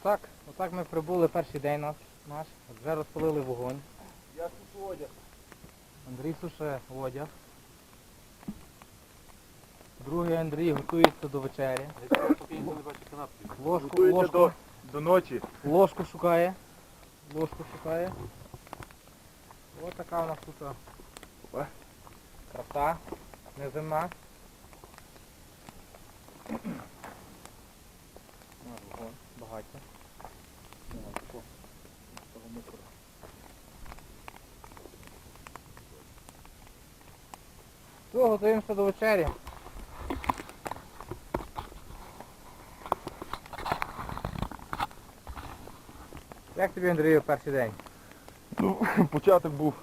Отак, отак ми прибули перший день наш, наш. Вже розпалили вогонь. Я сушу одяг. Андрій суше одяг. Другий Андрій готується до вечері. Ложку, Готуйте ложку, до, до ночі. ложку шукає. Ложку шукає. Ось така у нас тут Опа. краса неземна. Мусору. Все, готуємося до вечері. Як тобі, Андрію, перший день? Ну, початок був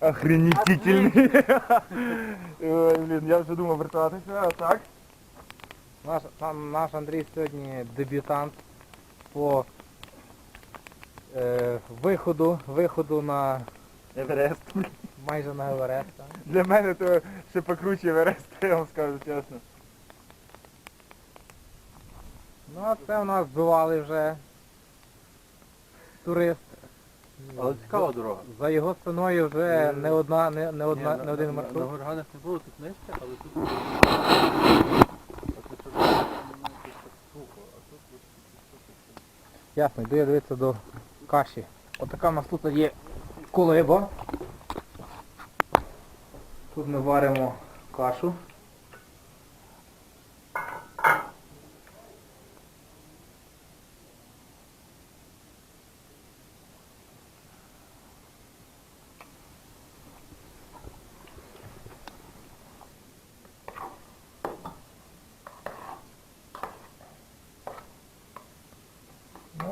охренітельний. Блін, я вже думав вертатися, а так? Наш, нам, наш Андрій сьогодні дебютант по е, виходу, виходу на Еверест. майже на Еверест. так. Для мене то ще покруче Еверест, я вам скажу чесно. Ну а це у нас бувалий вже турист. Але цікава дорога. За його спиною вже не одна, не, не одна, не один на, на, маршрут. на горганах не було тут нижче, але тут... А тут сухо, а тут... Ясно, йду я дивитися до каші. Отака в нас тут є колиба. Тут ми варимо кашу.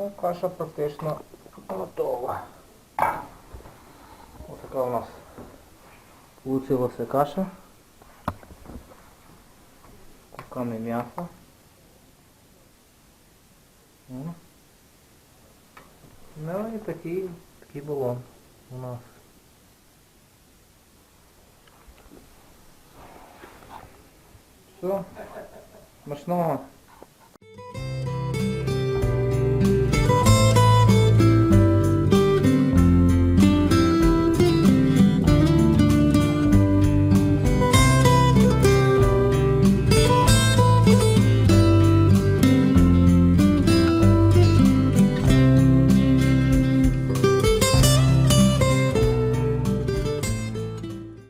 Ну, каша практично готова. Ось така у нас получилася каша. Кусками м'яса. Ну і такий, такий балон у нас. Все. Смачного.